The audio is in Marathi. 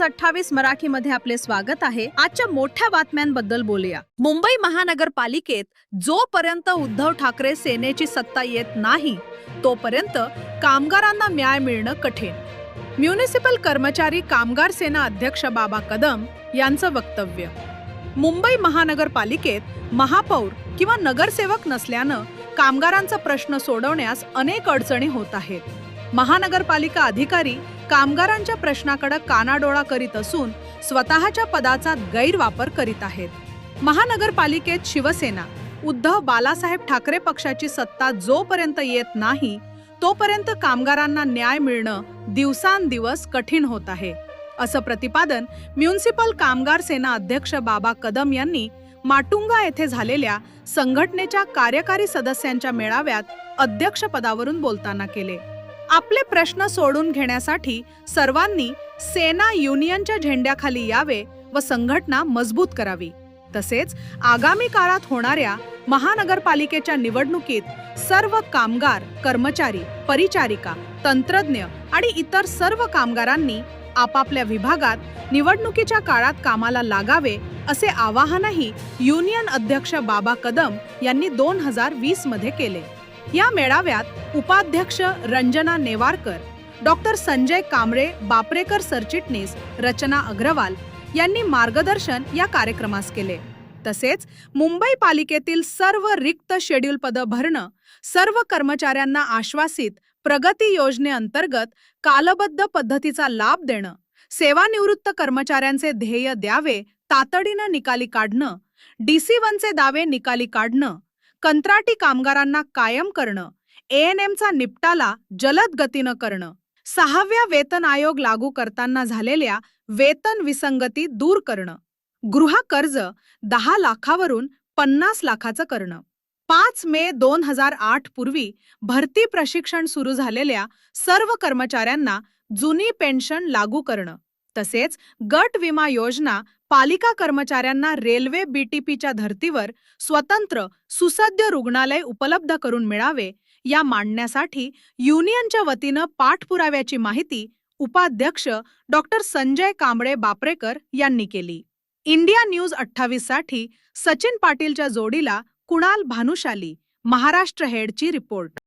न्यूज अठ्ठावीस मराठी मध्ये आपले स्वागत आहे. आजच्या मोठ्या बातम्यांबद्दल बोलूया. मुंबई महानगरपालिकेत जोपर्यंत उद्धव ठाकरे सेनेची सत्ता येत नाही तोपर्यंत कामगारांना न्याय मिळणं कठीण. म्युनिसिपल कर्मचारी कामगार सेना अध्यक्ष बाबा कदम यांचं वक्तव्य. मुंबई महानगरपालिकेत महापौर किंवा नगरसेवक नसल्यानं कामगारांचा प्रश्न सोडवण्यास अनेक अडचणी होत आहेत. महानगरपालिका अधिकारी कामगारांच्या प्रश्नाकडे कानाडोळा करीत असून स्वतःच्या पदाचा गैरवापर करीत आहेत. महानगरपालिकेत शिवसेना उद्धव बालासाहेब ठाकरे पक्षाची सत्ता जोपर्यंत येत नाही तोपर्यंत कामगारांना न्याय मिळणं दिवसांदिवस कठीण होत आहे. असं प्रतिपादन म्युनिसिपल कामगार सेना अध्यक्ष बाबा कदम यांनी माटुंगा येथे झालेल्या संघटनेच्या कार्यकारी सदस्यांच्या मेळाव्यात अध्यक्षपदावरून बोलताना केले. आपले प्रश्न सोडून घेण्यासाठी सर्वांनी सेना युनियनच्या झेंड्याखाली यावे व संघटना मजबूत करावी. तसेच आगामी काळात होणाऱ्या महानगरपालिकेच्या निवडणुकीत सर्व कामगार कर्मचारी परिचारिका तंत्रज्ञ आणि इतर सर्व कामगारांनी आपापल्या विभागात निवडणुकीच्या काळात कामाला लागावे असे आवाहनही युनियन अध्यक्ष बाबा कदम यांनी दोन हजार वीसमध्ये केले. या मेळाव्यात उपाध्यक्ष रंजना नेवारकर डॉक्टर संजय कांबळे बापरेकर सरचिटणीस रचना अग्रवाल यांनी मार्गदर्शन या कार्यक्रमास केले. तसेच मुंबई पालिकेतील सर्व रिक्त शेड्यूल पदं भरणं सर्व कर्मचाऱ्यांना आश्वासित प्रगती योजनेअंतर्गत कालबद्ध पद्धतीचा लाभ देणं सेवानिवृत्त कर्मचाऱ्यांचे ध्येय द्यावे तातडीनं निकाली काढणं डीसी वनचे दावे निकाली काढणं कंत्राटी कामगारांना कायम करणं एएनएमचा निपटाला जलद गतीनं करणं सहाव्या वेतन आयोग लागू करताना झालेल्या वेतन विसंगती दूर करणं गृह कर्ज दहा लाखावरून पन्नास लाखाचं करणं. पाच मे दोन हजार आठ पूर्वी भरती प्रशिक्षण सुरू झालेल्या सर्व कर्मचाऱ्यांना जुनी पेन्शन लागू करणं तसेच गट विमा योजना पालिका कर्मचाऱ्यांना रेल्वे बीटीपीच्या धर्तीवर स्वतंत्र सुसज्ज रुग्णालय उपलब्ध करून मिळावे या मांडण्यासाठी युनियनच्या वतीनं पाठपुराव्याची माहिती उपाध्यक्ष डॉक्टर संजय कांबळे बापरेकर यांनी केली. इंडिया न्यूज अठ्ठावीससाठी सचिन पाटीलच्या जोडीला कुणाल भानुशाली महाराष्ट्र हेडची रिपोर्ट.